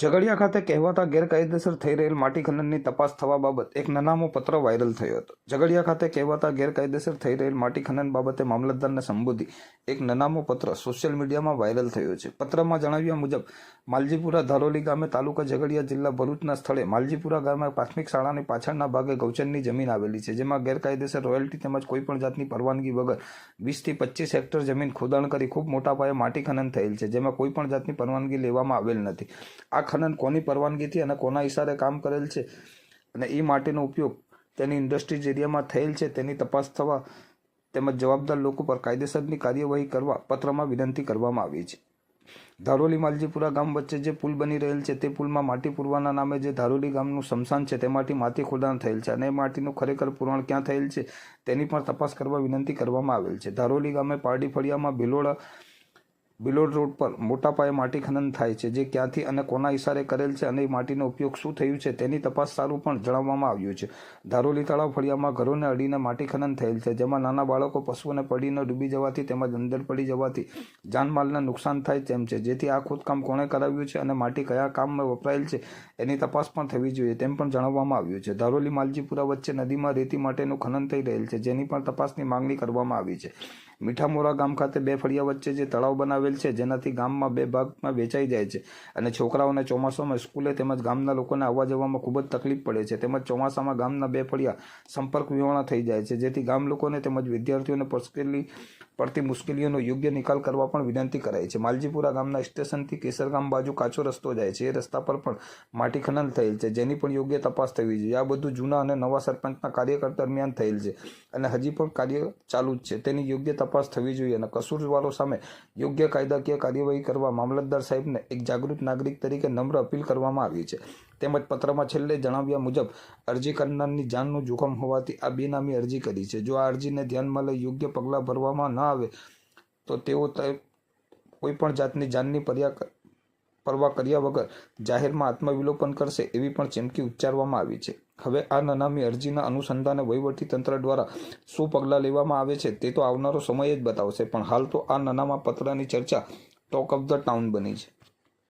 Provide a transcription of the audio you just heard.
ઝઘડિયા ખાતે કહેવાતા ગેરકાયદેસર થઈ રહેલ માટી ખનનની તપાસ થવા બાબત એક નનામો પત્ર વાયરલ થયો હતો. ઝઘડિયા ખાતે કહેવાતા ગેરકાયદેસર થઈ રહેલ માટી ખનન બાબતે મામલતદારને સંબોધી એક નનામો પત્ર સોશિયલ મીડિયામાં વાયરલ થયો છે. પત્રમાં જણાવ્યા મુજબ, માલજીપુરા ધારોલી ગામે તાલુકા ઝઘડિયા જિલ્લા ભરૂચના સ્થળે માલજીપુરા ગામે પ્રાથમિક શાળાની પાછળના ભાગે ગૌચરની જમીન આવેલી છે, જેમાં ગેરકાયદેસર રોયલ્ટી તેમજ કોઈપણ જાતની પરવાનગી વગર વીસથી પચીસ હેક્ટર જમીન ખોદાણ કરી ખૂબ મોટા પાયે માટી ખનન થયેલ છે, જેમાં કોઈપણ જાતની પરવાનગી લેવામાં આવેલ નથી. આ ખનન કોની પરવાનગીથી અને કોના ઇશારે કામ કરેલ છે અને એ માટીનો ઉપયોગ તેની ઇન્ડસ્ટ્રીઝ એરિયામાં થયેલ છે તેની તપાસ થવા તેમજ જવાબદાર લોકો પર કાયદેસરની કાર્યવાહી કરવા પત્રમાં વિનંતી કરવામાં આવી છે. ધારોલી માલજીપુરા ગામ વચ્ચે જે પુલ બની રહેલ છે તે પુલમાં માટી પૂરવાના નામે જે ધારોલી ગામનું સ્મશાન છે તેમાંથી માટી ખોદાણ થયેલ છે અને એ માટીનું ખરેખર પુરાણ ક્યાં થયેલ છે તેની પણ તપાસ કરવા વિનંતી કરવામાં આવેલ છે. ધારોલી ગામે પારડી ફળિયામાં ભિલોડા બિલોડ રોડ પર મોટા પાયે માટી ખનન થાય છે, જે ક્યાંથી અને કોના ઇશારે કરેલ છે અને એ માટીનો ઉપયોગ શું થયું છે તેની તપાસ સારું પણ જણાવવામાં આવ્યું છે. ધારોલી તળાવ ફળિયામાં ઘરોને અડીને માટી ખનન થયેલ છે, જેમાં નાના બાળકો, પશુઓને પડીને ડૂબી જવાથી તેમજ અંદર પડી જવાથી જાનમાલને નુકસાન થાય તેમ છે. જેથી આ ખોદકામ કોણે કરાવ્યું છે અને માટી કયા કામમાં વપરાયેલ છે એની તપાસ પણ થવી જોઈએ તેમ પણ જણાવવામાં આવ્યું છે. ધારોલી માલજીપુરા વચ્ચે નદીમાં રેતી માટેનું ખનન થઈ રહેલ છે, જેની પણ તપાસની માંગણી કરવામાં આવી છે. મીઠામોરા ગામ ખાતે બે ફળિયા વચ્ચે જે તળાવ બનાવેલ છે, જેનાથી ગામમાં બે ભાગમાં વેચાઈ જાય છે. અને છોકરાઓને ચોમાસામાં સ્કૂલે તેમજ ગામના લોકોને આવવા જવામાં ખૂબ જ તકલીફ પડે છે. તેમજ ચોમાસામાં ગામના બે ફળિયા સંપર્ક વિહોણા થઈ જાય છે, જેથી ગામ લોકોને તેમજ વિદ્યાર્થીઓને મુશ્કેલી પડતી મુશ્કેલીઓનો યોગ્ય નિકાલ કરવા પણ વિનંતી કરાઈ છે. માલજીપુરા ગામના સ્ટેશનથી કેસરગામ બાજુ કાચો રસ્તો જાય છે. એ રસ્તા પર પણ માટી ખનન થયેલ છે, જેની પણ યોગ્ય તપાસ થવી જોઈએ. આ બધું જૂના અને નવા સરપંચના કાર્યકર દરમિયાન થયેલ છે અને હજી પણ કાર્ય ચાલુ જ છે. તેની યોગ્ય તપાસ થવી જોઈએ અને કસૂરવારો સામે યોગ્ય કાયદાકીય કાર્યવાહી કરવા મામલતદાર સાહેબને એક જાગૃત નાગરિક તરીકે નમ્ર અપીલ કરવામાં આવી છે. તેમજ પત્રમાં છેલ્લે જણાવ્યા મુજબ, અરજી કરનારની જાનનું જોખમ હોવાથી આ બેનામી અરજી કરી છે. જો આ અરજીને ધ્યાનમાં લઈ યોગ્ય પગલાં ભરવામાં ન આવે, તો તેઓ કોઈપણ કોઈ જાતની જાનની પર્યા પરવા કર્યા વગર જાહેરમાં આત્મવિલોપન કરશે એવી પણ ચીમકી ઉચ્ચારવામાં આવી છે. હવે આ નનામી અરજીના અનુસંધાને વહીવટી તંત્ર દ્વારા શું પગલાં લેવામાં આવે છે તે તો આવનારો સમય જ બતાવશે, પણ હાલ તો આ નનામા પત્રની ચર્ચા ટોક ઓફ ધ ટાઉન બની છે.